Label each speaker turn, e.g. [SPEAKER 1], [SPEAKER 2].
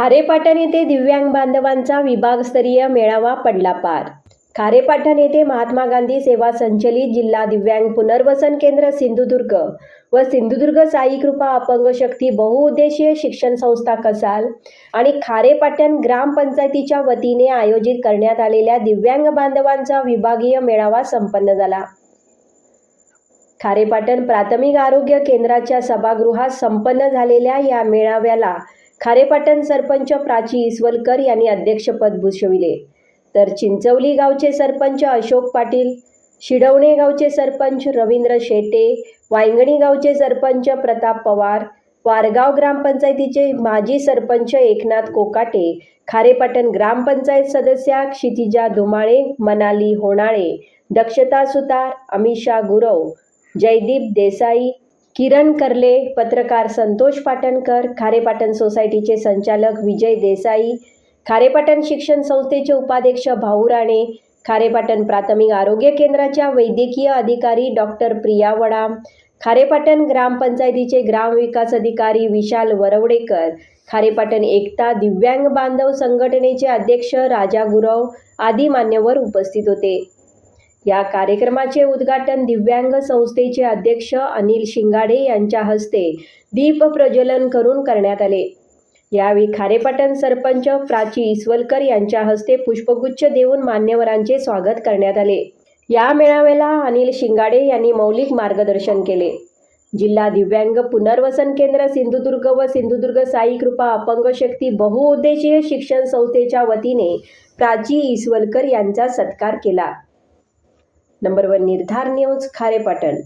[SPEAKER 1] खारेपाटण येथे दिव्यांग बांधवांचा विभागस्तरीय मेळावा पडला पार. खारेपाटण येथे महात्मा गांधी सेवा संचलित जिल्हा दिव्यांग पुनर्वसन केंद्र सिंधुदुर्ग व सिंधुदुर्ग साई कृपा अपंग शक्ती बहुउद्देशीय शिक्षण संस्था कसाल आणि खारेपाटण ग्रामपंचायतीच्या वतीने आयोजित करण्यात आलेल्या दिव्यांग बांधवांचा विभागीय मेळावा संपन्न झाला. खारेपाटण प्राथमिक आरोग्य केंद्राच्या सभागृहात संपन्न झालेल्या या मेळाव्याला खारेपाटण सरपंच प्राची इसवलकर यांनी अध्यक्षपद भूषविले. तर चिंचवली गावचे सरपंच अशोक पाटील शिडवणे गावचे सरपंच रवींद्र शेटे वायंगणी गावचे सरपंच प्रताप पवार वारगाव ग्रामपंचायतीचे माजी सरपंच एकनाथ कोकाटे खारेपाटण ग्रामपंचायत सदस्या क्षितिजा धुमाळे मनाली होणाळे दक्षता सुतार अमिषा गुरव जयदीप देसाई किरण करले पत्रकार संतोष पाटणकर खारेपाटण सोसायटीचे संचालक विजय देसाई खारेपाटण शिक्षण संस्थेचे उपाध्यक्ष भाऊ राणे खारेपाटण प्राथमिक आरोग्य केंद्राच्या वैद्यकीय अधिकारी डॉक्टर प्रिया वडाम खारेपाटण ग्रामपंचायतीचे ग्रामविकास अधिकारी विशाल वरवडेकर खारेपाटण एकता दिव्यांग बांधव संघटनेचे अध्यक्ष राजा गुरव आदी मान्यवर उपस्थित होते. या कार्यक्रमाचे उद्घाटन दिव्यांग संस्थेचे अध्यक्ष अनिल शिंगाडे यांच्या हस्ते दीप प्रज्वलन करून करण्यात आले. यावेळी खारेपाटण सरपंच प्राची इसवलकर यांच्या हस्ते पुष्पगुच्छ देऊन मान्यवरांचे स्वागत करण्यात आले. या मेळाव्याला अनिल शिंगाडे यांनी मौलिक मार्गदर्शन केले. जिल्हा दिव्यांग पुनर्वसन केंद्र सिंधुदुर्ग व सिंधुदुर्ग साई कृपा अपंग शक्ती बहुउद्देशीय शिक्षण संस्थेच्या वतीने प्राची इसवलकर यांचा सत्कार केला. नंबर वन निर्धार न्यूज खारेपाटण.